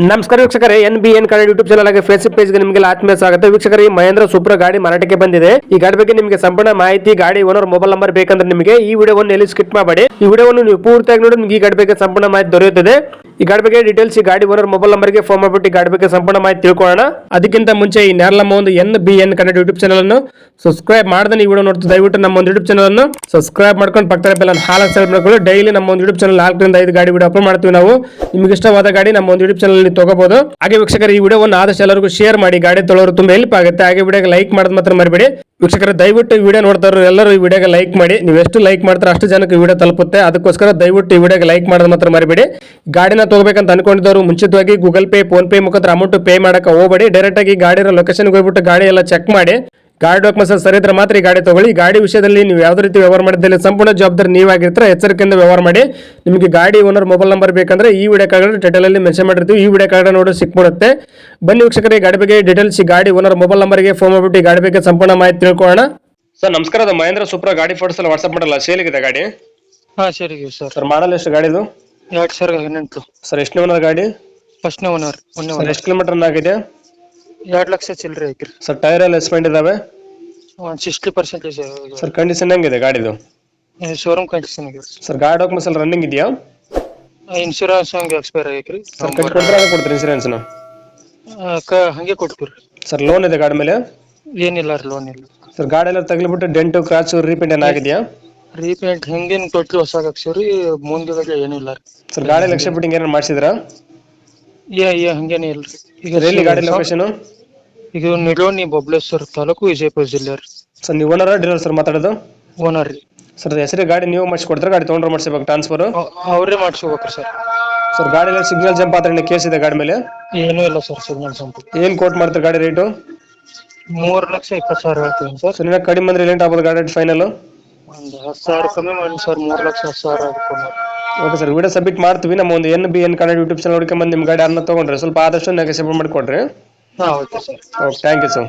ನಮಸ್ಕಾರ ವೀಕ್ಷಕರೇ, N B N Kannada YouTube channel ಆಗಿ ಫೇಸ್ಬುಕ್ ಪೇಜ್ಗೆ ನಿಮಗೆ ಆತ್ಮೀಯ ಸ್ವಾಗತ. ವೀಕ್ಷಕರೇ ಮಹೇಂದ್ರ ಸೂಪರ್ ಗಾಡಿ ಮಾರಾಟಕ್ಕೆ ಬಂದಿದೆ. ಈ ಗಾಡಿ ಬಗ್ಗೆ ನಿಮಗೆ ಸಂಪೂರ್ಣ ಮಾಹಿತಿ, ಗಾಡಿ ಓನರ್ ಮೊಬೈಲ್ ನಂಬರ್ ಬೇಕಂದ್ರೆ ನಿಮಗೆ ಈ ವಿಡಿಯೋವನ್ನು ಎಲ್ಲಿ ಸ್ಕಿಪ್ ಮಾಡಬೇಡಿ. ಈ ವಿಡಿಯೋವನ್ನು ನೀವು ಪೂರ್ತಿಯಾಗಿ ನೋಡಿ, ನಿಮಗೆ ಈ ಗಾಡಿ ಬಗ್ಗೆ ಸಂಪೂರ್ಣ ಮಾಹಿತಿ ದೊರೆಯುತ್ತದೆ. ಈ ಗಾಡಿ ಬಗ್ಗೆ ಡೀಟೇಲ್ಸ್ ಈ ಗಾಡಿ ಓನರ್ ಮೊಬೈಲ್ ನಂಬರ್ಗೆ ಫೋನ್ ಮಾಡಿಬಿಟ್ಟು ಗಾಡಿ ಬಗ್ಗೆ ಸಂಪೂರ್ಣ ಮಾಹಿತಿ ತಿಳ್ಕೊಳ್ಳೋಣ. ಅದಕ್ಕಿಂತ ಮುಂಚೆ ಈ ನಮ್ಮ ಒಂದು N B N Kannada YouTube channel ಅನ್ನು ಸಬ್ಸ್ಕ್ರೈಬ್ ಮಾಡದೆ ಈ ವಿಡಿಯೋ ನೋಡ್ತಾ ದಯವಿಟ್ಟು ನಮ್ಮ ಒಂದು ಯೂಟ್ಯೂಬ್ ಚಾನಲ್ ಅನ್ನು ಸಬ್ಸ್ಕ್ರೈಬ್ ಮಾಡ್ಕೊಂಡು ಪಕ್ಕದ ಬೆಲ್ಲ ಹಾಲ್ ಮಾಡ್ಕೊಳ್ಳಿ. ಡೈಲಿ ನಮ್ಮ ಒಂದು ಯೂಟ್ಯೂಬ್ ಚಾನಲ್ ನಾಲ್ಕರಿಂದ ಐದು ಗಾಡಿ ವಿಡಿಯೋ ಅಪ್ಲೋಡ್ ಮಾಡ್ತೀವಿ ನಾವು. ನಿಮಗೆ ಇಷ್ಟವಾದ ಗಾಡಿ ನಮ್ಮ ಒಂದು ಯೂಟ್ಯೂಬ್ ಚಾನಲ್ ತಗೋಬಹುದು ಹಾಗೆ ವೀಕ್ಷಕರು, ಈ ವಿಡಿಯೋವನ್ನು ಆದಷ್ಟು ಎಲ್ಲರಿಗೂ ಶೇರ್ ಮಾಡಿ, ಗಾಡಿ ತೊಳೋರು ತುಂಬಾ ಹೆಲ್ಪ್ ಆಗುತ್ತೆ. ಹಾಗೆ ವಿಡಿಯೋಗೆ ಲೈಕ್ ಮಾಡೋದು ಮಾತ್ರ ಮರಿಬೇಡಿ. ವೀಕ್ಷಕರು, ದಯವಿಟ್ಟು ಈ ವಿಡಿಯೋ ನೋಡ್ತಾ ಎಲ್ಲರೂ ಈ ವಿಡಿಯೋಗೆ ಲೈಕ್ ಮಾಡಿ. ನೀವು ಎಷ್ಟು ಲೈಕ್ ಮಾಡ್ತಾರೆ ಅಷ್ಟು ಜನಕ್ಕೆ ವಿಡಿಯೋ ತಲುಪುತ್ತೆ. ಅದಕ್ಕೋಸ್ಕರ ದಯವಿಟ್ಟು ಈ ವಿಡಿಯೋಗೆ ಲೈಕ್ ಮಾಡೋದು ಮಾತ್ರ ಮರಿಬೇಡಿ. ಗಾಡಿನ ತಗೋಬೇಕಂತ ಅನ್ಕೊಂಡಿದ್ದವರು ಮುಂಚಿತವಾಗಿ ಗೂಗಲ್ ಪೇ ಫೋನ್ ಪೇ ಮುಖಾಂತರ ಅಮೌಂಟ್ ಪೇ ಮಾಡಕ್ಕೆ ಹೋಗಬೇಡಿ. ಡೈರೆಕ್ಟ್ ಆಗಿ ಗಾಡಿ ಲೊಕೇಶನ್ಗೆ ಹೋಗ್ಬಿಟ್ಟು ಗಾಡಿ ಎಲ್ಲ ಚೆಕ್ ಮಾಡಿ. ಗಾಡಿ ಡಾಕ್ಯುಮೆಂಟ್ಸ್ ಸರಿ ಇದ್ರೆ ಮಾತ್ರ ಈ ಗಾಡಿ ತಗೊಳ್ಳಿ. ಗಾಡಿ ವಿಷಯದಲ್ಲಿ ನೀವು ಯಾವುದೇ ರೀತಿ ವ್ಯವಹಾರ ಮಾಡಿದ್ದಲ್ಲಿ ಸಂಪೂರ್ಣ ಜವಾಬ್ದಾರಿ ನೀವಾಗಿರ್ತಾರೆ ಎಚ್ಚರಿಕೆಯಿಂದ ವ್ಯವಹಾರ ಮಾಡಿ. ನಿಮಗೆ ಗಾಡಿ ಓನರ್ ಮೊಬೈಲ್ ನಂಬರ್ ಬೇಕಂದ್ರೆ ಈ ವಿಡಿಯೋ ಕಾರ್ಡ್ ಟೈಟಲ್ ಅಲ್ಲಿ ಮೆನ್ಷನ್ ಮಾಡಿರ್ತೀವಿ. ಈ ವಿಡಿಯೋ ಕಾರ್ಡ್ ನೋಡಿ ಸಿಕ್ಬಿಡುತ್ತೆ. ಬನ್ನಿ ವೀಕ್ಷಕರೇ ಗಾಡಿ ಬಗ್ಗೆ ಡೀಟೇಲ್ಸ್ ಈ ಗಾಡಿ ಓನರ್ ಮೊಬೈಲ್ ನಂಬರ್ಗೆ ಫೋನ್ ಮಾಡ್ಬಿಟ್ಟು ಈ ಗಾಡಿ ಬಗ್ಗೆ ಸಂಪೂರ್ಣ ಮಾಹಿತಿ ತಿಳ್ಕೊಳ್ಳೋಣ. ಸರ್ ನಮಸ್ಕಾರ. ಅದು ಮಹೇಂದ್ರ ಸೂಪರ್ ಗಾಡಿ ಫೋಟೋಸ್ ಎಲ್ಲ ವಾಟ್ಸ್ಆಪ್ ಮಾಡಲ್ಲ ಸೇಲಿಗಿದೆ ಗಾಡಿ? ಹಾ ಸರಿ ಸರ್. ಸರ್ ಮಾಡಲ್ ಎಷ್ಟು ಗಾಡಿದು ಎರಡ್ ಸಾವಿರದ ಹದಿನೆಂಟು. ಸರ್ ಎಷ್ಟು ಓನರ್ ಗಾಡಿ? ಫಸ್ಟ್ನೇ ಓನರ್ ಸರ್ ಓನರ್ ಎಷ್ಟು ಕಿಲೋಮೀಟರ್ ಆಗಿದೆ? ಎರಡ್ ಲಕ್ಷ ಚಿಲ್ಲರೆ ಐತ್ರಿ. ಸರ್ ಟೈರ್ ಎಲ್ಲ ಎಸ್ಪೆಂಡ್ ಇದಾವೆ? ಒಂದ್ ಸಿಕ್ಸ್ಟಿ ಪರ್ಸೆಂಟೇಜ್ ಸರ್ ಕಂಡೀಷನ್ ಹೆಂಗಿದೆ ಗಾಡಿದು? ಶೋರೂಮ್ ಕಂಡೀಷನ್ ಇದೆ. ಸರ್ ಗಾಡಿ ಡಾಕ್ಯುಮೆಂಟ್ಸ್ ಎಲ್ಲ ರನ್ನಿಂಗ್ ಇದೆಯಾ? ಇನ್ಶೂರೆನ್ಸ್ ಹಂಗೆ ಎಕ್ಸ್ಪೈರ್ ಆಗೈತ್ರಿ. ಸರ್ ಕೊಡ್ತಾರೆ ಹಾಗೆ ಕೊಡ್ತೀರಿ ಇನ್ಸೂರೆನ್ಸ್ನ ಆ, ಕ- ಹಂಗೆ ಕೊಡ್ತೀವ್ರಿ ಸರ್ ಲೋನ್ ಇದೆ ಗಾಡಿ ಮೇಲೆ? ಏನಿಲ್ಲ ರೀ ಲೋನ್ ಇಲ್ಲ. ಸರ್ ಗಾಡಿ ಎಲ್ಲ ತಗಲಿಬಿಟ್ಟು ಡೆಂಟು ಕ್ರಾಚು ರೀಪೇಂಟ್ ಏನಾಗಿದೆಯಾ ರೀಪೇಂಟ್ ಹಿಂದಿನ ಕೊಟ್ಟು ಹೊಸ ಹಾಕ್ಸಿವ್ರಿ ಮುಂದೆ ಏನಿಲ್ಲ ರೀ. ಸರ್ ಗಾಡಿ ಲಕ್ಷ ಫಿಟ್ಟಿಂಗ್ ಏನಾರು ಮಾಡಿಸಿದ್ರಾ? ಏ ಏ ಹಂಗೇನೇ ಇಲ್ರಿ. ಈಗ ಎಲ್ಲಿ ಗಾಡಿ ಲೊಕೇಶನ್ ಈಗ ನಿಡೋಣಿ ಬೊಬ್ಲೇಶ್ವರ ತಾಲೂಕು ವಿಜಯಪುರ ಜಿಲ್ಲೆ ರೀ. ಸರ್ ನೀವು ಓನರ್ ಡೀಲರ್ ಸರ್ ಮಾತಾಡೋದು? ಓನರ್ ರೀ. ಸರ್ ಹೆಸರು ಗಾಡಿ ನೀವು ಮಾಡಿಸ್ಕೊಡ್ತಾರೆ? ಗಾಡಿ ತೊಗೊಂಡ್ರೆ ಮಾಡಿಸ್ಬೇಕು ಟ್ರಾನ್ಸ್ಫರ್ ಅವರೇ ಅವ್ರೇ ಸರ್. ಸರ್ ಗಾಡಿ ಎಲ್ಲ ಸಿಗ್ನಲ್ ಜಂಪ್ ಆದ್ರೆ ಕೇಸ್ ಇದೆ ಗಾಡಿ ಮೇಲೆ? ಏನೂ ಇಲ್ಲ ಸರ್ ಸಿಗ್ನಲ್ ಸಂಪು ಏನು ಕೋಟ್ ಮಾಡ್ತಾರೆ ಗಾಡಿ ರೇಟು ಮೂರ್ ಲಕ್ಷ ಇಪ್ಪತ್ತು ಸಾವಿರ ಹೇಳ್ತೀನಿ ಸರ್. ಸರ್ ಕಡಿಮೆ ಅಂದ್ರೆ ಲೇಟ್ ಆಗ್ಬೋದು ಗಾಡಿ ಫೈನಲ್ ಒಂದು ಹತ್ತು ಸಾವಿರ ಕಮ್ಮಿ ಮಾಡಿ ಸರ್ ಮೂರ್ ಲಕ್ಷ ಹತ್ತು ಸಾವಿರ ಆಗ್ಕೊಂಡು ಓಕೆ ಸರ್ ವಿಡಿಯೋ ಸಬ್ಮಿಟ್ ಮಾಡ್ತೀವಿ. ನಮ್ಮ ಒಂದು N B N Kannada YouTube channel ಬಂದು ನಿಮ್ಮ ಗಾಡಿ ಅನ್ನ ತಗೊಂಡ್ರೆ ಸ್ವಲ್ಪ ಆದಷ್ಟು ನೆಗೆಸಿಬಲ್ ಮಾಡಿಕೊಡ್ರಿ. ಹಾ okay sir okay thank you sir.